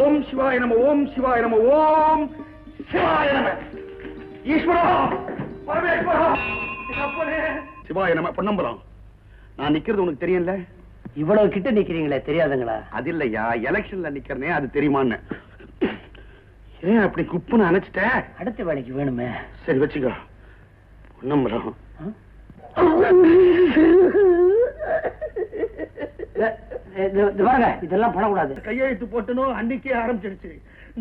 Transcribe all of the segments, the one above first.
ஓம் சிவாய நம ஓம் சிவாய நம ஓம் சிவாய நம. ஈஸ்வரா பரமேஸ்வரா. சிவாய நம பொன்னம்பலம். நான் நிக்கிறது உனக்கு தெரியல இவ்வளவு கிட்ட நிக்கிறீங்களே தெரியாதுங்களா? அது இல்லையா எலெக்ஷன்ல நிக்கிறனே அது தெரியுமான்னு. ஏன் அப்படி குப்புன்னு அணைச்சிட்ட? அடுத்த வேலைக்கு வேணுமே. சரி வச்சுக்கோ. பொன்னம்பலம். பாருங்க இதெல்லாம் பண்ணக்கூடாது கையெழுத்து போட்டனும் அன்னைக்கே ஆரம்பிச்சிடுச்சு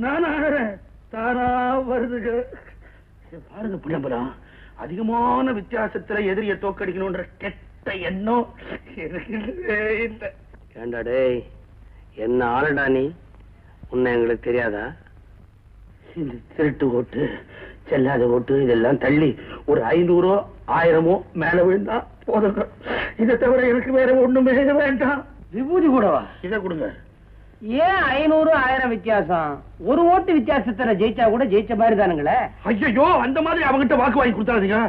நான் ஆகிறேன். தானா வருதுங்க இது பாருங்க புள்ளம்பலம் அதிகமான வித்தியாசத்துல எதிரிய தோக்கடிக்கணும்ன்ற கெட்ட எண்ணம் இல்லை. ஏண்டா டேய் என்ன ஆளுடா நீ? உன்னை எங்களுக்கு தெரியாதா? இந்த திருட்டு ஓட்டு செல்லாத ஓட்டு இதெல்லாம் தள்ளி ஒரு ஐநூறோ ஆயிரமோ மேல விழுந்தா போதுங்க. இதை தவிர எனக்கு வேற ஒண்ணுமே வேண்டாம். விபூதி கூடவா? இதை கொடுங்க. ஏன் ஐநூறு ஆயிரம் வித்தியாசம்? ஒரு ஓட்டு வித்தியாசத்துல ஜெயிச்சா கூட ஜெயிச்ச மாதிரி தானுங்களே. ஐயோ அந்த மாதிரி அவங்கிட்ட வாக்கு வாங்கி கொடுத்தாதீங்க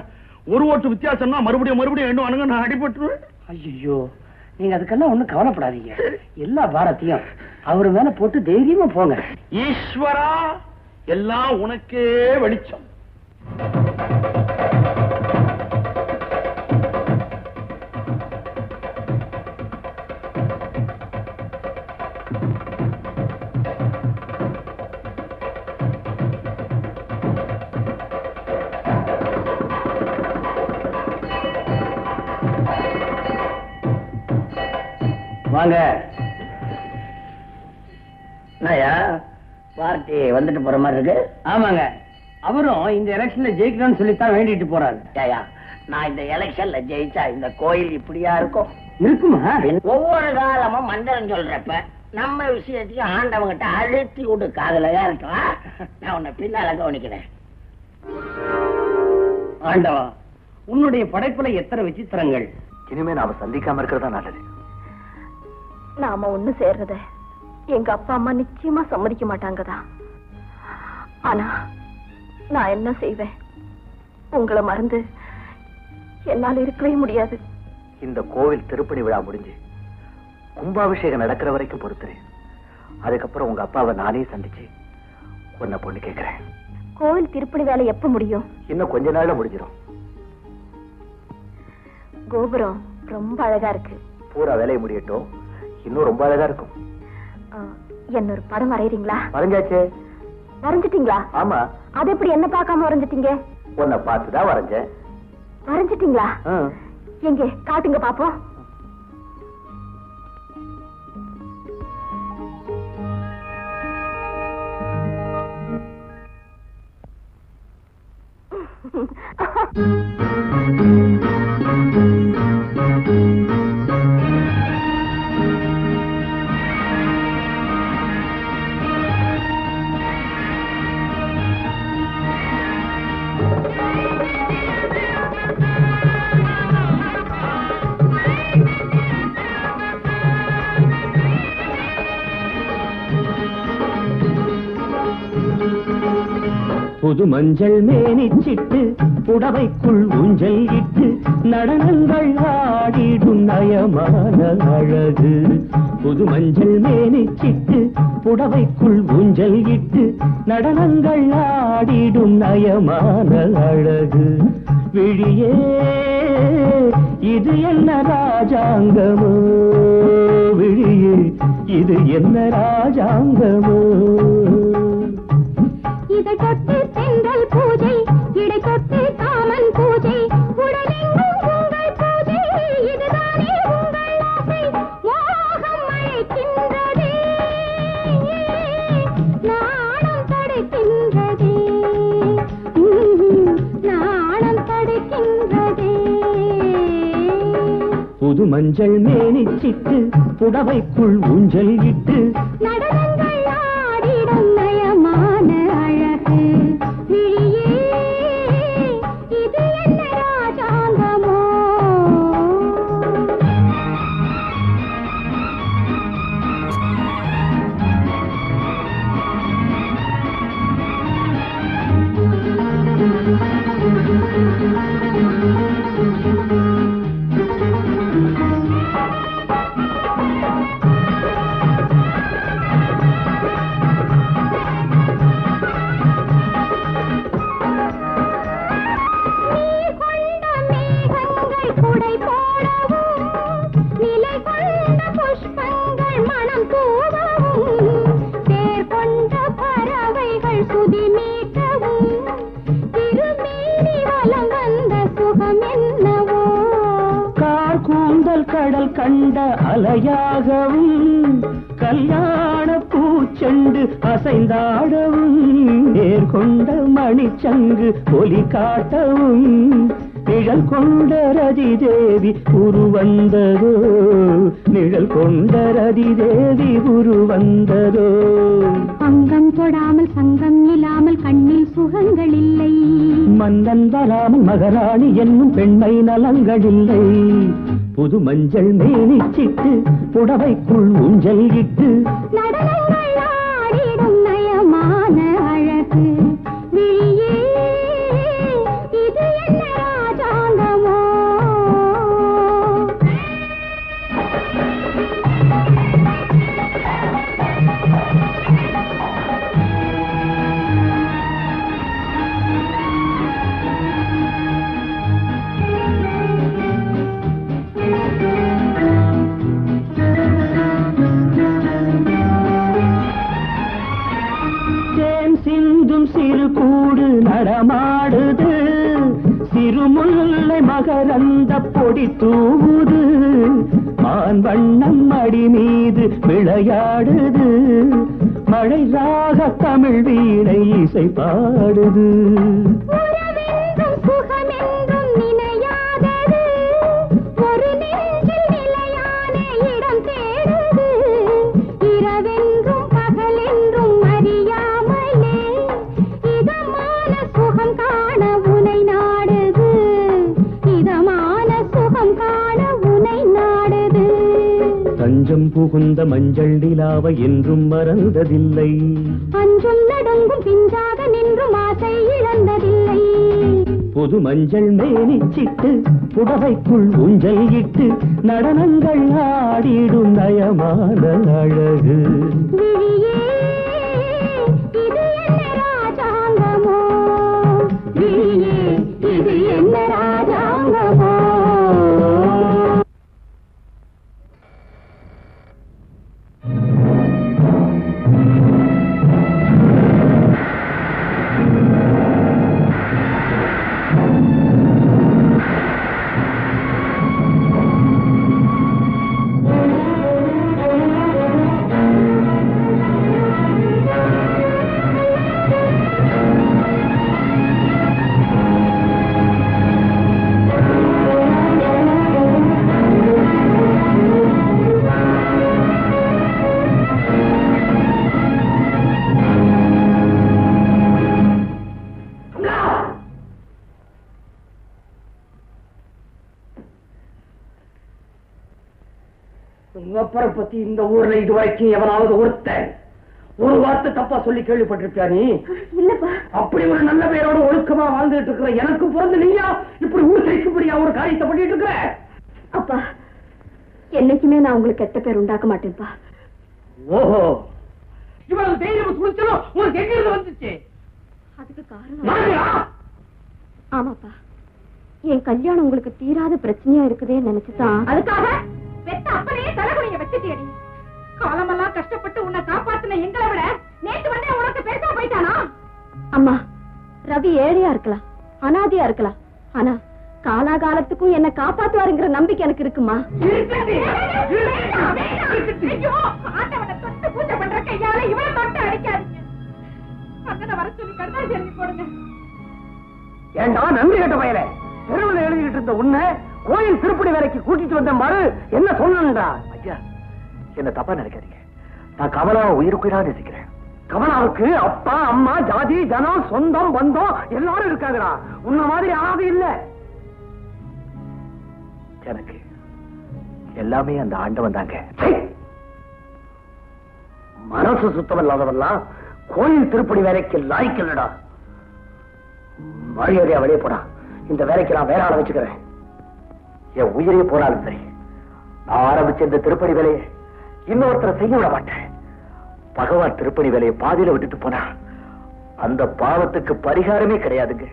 ஒரு ஓட்டு வித்தியாசம்னா மறுபடியும் மறுபடியும் என்ன அணுங்க நான் அடிபட்டுருவேன். ஐயோ நீங்க அதுக்கெல்லாம் ஒண்ணும் கவலைப்படாதீங்க. எல்லா பாரத்தையும் அவரு மேல போட்டு தைரியமா போங்க. ஈஸ்வரா எல்லாம் உனக்கே வெளிச்சம். வாங்க. என்னய்யா பார்ட்டி வந்துட்டு போற மாதிரி இருக்கு? ஆமாங்க. அவரும் இந்த எலெக்ஷன்ல ஜெயிக்கணும்னு சொல்லித்தான் வேண்டிட்டு போறாரு. ஏயா நான் இந்த எலெக்ஷன்ல ஜெயிச்சா இந்த கோயில் இப்படியா இருக்கும்? இருக்குமா? ஒவ்வொரு காலமும் மந்திரம் சொல்றப்ப நம்ம விஷயத்தையும் ஆண்டவங்கிட்ட அழுத்தி விடு காதலையா இருக்கலாம் நான் உன்னை பின்னால கவனிக்கிறேன். ஆண்டவா உன்னுடைய படைப்புல எத்தனை விசித்திரங்கள் இனிமே நாம சந்திக்காம இருக்கிறதா நல்லது. நாம ஒண்ணு சேர்றத எங்க அப்பா அம்மா நிச்சயமா சம்மதிக்க மாட்டாங்கதா? ஆனா நான் என்ன செய்வேன்? உங்களை மறந்து என்னால இருக்கவே முடியாது. இந்த கோவில் திருப்பணி விழா முடிஞ்சு கும்பாபிஷேகம் நடக்கிற வரைக்கும் பொறுத்துறேன் அதுக்கப்புறம் உங்க அப்பாவை நானே சந்திச்சு உன்னை பொண்ணு கேட்கிறேன் கோவில் திருப்பணி வேலை எப்ப முடியும்? இன்னும் கொஞ்ச நாள்ல முடிஞ்சிடும் கோபுரம் ரொம்ப அழகா இருக்கு. பூரா வேலையை முடியட்டும். இன்னும் ரொம்ப அழகா இருக்கும். என்ன ஒரு படம் வரையறீங்களா? வரைஞ்சாச்சே. வரைஞ்சிட்டீங்களா? ஆமா. அது எப்படி என்ன பார்க்காம வரைஞ்சிட்டீங்க? உன்னை பார்த்துதான் வரைஞ்சேன். வரைஞ்சிட்டீங்களா. எங்க? காட்டுங்க பாப்போம். புது மஞ்சள் மேனிச்சிட்டு புடவைக்குள் ஊஞ்சல் இட்டு நடனங்கள் ஆடிடும் நயமான அழகு. புது மஞ்சள் மேனிச்சிட்டு புடவைக்குள் ஊஞ்சல் இட்டு நடனங்கள் ஆடிடும் நயமான அழகு. விழியே இது என்ன ராஜாங்கமோ? விழியே இது என்ன ராஜாங்கமோ? புது மஞ்சள் மேனிச்சிட்டு புடவைக்குள் ஊஞ்சல் இட்டு நடனங்கள் அலையாகவும் கல்யாண பூச்செண்டு அசைந்தாடவும் நேர்கொண்ட மணிச்சங்கு ஒலி காட்டவும் நிழல் கொண்ட ரதி தேவி உருவந்ததோ நிழல் கொண்ட ரதி தேவி உருவந்ததோ. அங்கம் தொடாமல் சங்கம் இல்லாமல் கண்ணில் சுகங்கள் இல்லை மன்னன் வராமல் மகாராணி என்னும் பெண்மை நலங்களில்லை புது மஞ்சள் மேனிச்சிட்டு புடவைக்குள் ஊஞ்சல் இட்டு. நடனங்கள் மான் வண்ணம் அடி மீது விளையாடுது. மழை ராக தமிழ் வீணை இசை பாடுது. புகுந்த மஞ்சள் நிலாவை என்றும் மறந்ததில்லை. அஞ்சும் நடுங்கும் பிஞ்சாக நின்றும் ஆசை இழந்ததில்லை. புது மஞ்சள் மேனிச்சிட்டு புடவைக்குள் ஊஞ்சல் இட்டு நடனங்கள் ஆடிடும் நயமான அழகு. இது என்ன ஒப்பரை பத்தி இந்த ஊர்ல இது வரைக்கும் எவனாவது ஒருத்தன் ஒரு வார்த்தை தப்பா சொல்லி கேள்விப்பட்டிருப்பியா நீ? இல்லப்பா. அப்படி ஒரு நல்ல பேரோட ஒழுக்கமா வாழ்ந்துட்டு இருக்கிற எனக்கு பிறந்த நீயா? இப்படி ஊர் தைக்கும்படியா ஒரு காரியத்தை பண்ணிட்டு இருக்கிற? அப்பா என்னைக்குமே நான் உங்களுக்கு கெட்ட பேர் உண்டாக்க மாட்டேன்ப்பா. ஓஹோ. இவ்வளவு தைரியம் சுழிச்சலும் உனக்கு எங்க இருந்து வந்துச்சு? அதுக்கு காரணம்? ஆமாப்பா. என் கல்யாணம் உங்களுக்கு தீராத பிரச்சனையா இருக்குதே நினைச்சுதான் அதுக்காக? வச்சுட்டேடி காலமெல்லாம் கஷ்டப்பட்டு உன்னை காப்பாத்தின எங்களை விட நேத்து வந்தே உனக்கு பெருசா போயிட்டானா? அம்மா ரவி ஏழையா இருக்கலாம் அனாதையா இருக்கலாம். ஆனா காலாகாலத்துக்கும் என்ன காப்பாத்துவாருங்கிற நம்பிக்கை எனக்கு இருக்குமா? பூஜை பண்ற கையால தொட்டு அடிக்காதீங்க. வர சொல்லி போடுங்க. ஏண்டா நன்றி கட்ட பயலே தெருவில் எழுதிட்டு இருந்த உன்னை கோயில் திருப்படி வேலைக்கு கூட்டிட்டு வந்த பாரு என்ன சொல்லணும்டா? ஐயா என்ன தப்பா நினைக்காதீங்க. நான் கமலாவை உயிருக்குயிரா நேசிக்கிறேன். கமலாவுக்கு அப்பா அம்மா ஜாதி ஜனம் சொந்தம் பந்தம் எல்லாரும் இருக்காங்கடா. உன்ன மாதிரி யாராவது இல்ல. எனக்கு எல்லாமே அந்த ஆண்டவன் தாங்க. மனசு சுத்தம் இல்லாதவெல்லாம் கோயில் திருப்படி வேலைக்கு லாய்க்கில்லடா மரியாதையா வெளியே போடா. இந்த வேலைக்கு நான் வேற ஆளை வச்சுக்கிறேன். என் உயிரே போனாலும் சரி. நான் ஆரம்பிச்ச இந்த திருப்பணி வேலையை இன்னொருத்தரை செய்ய விட மாட்டேன். பகவான் திருப்பணி வேலையை பாதியில விட்டுட்டு போனா அந்த பாவத்துக்கு பரிகாரமே கிடையாதுங்க.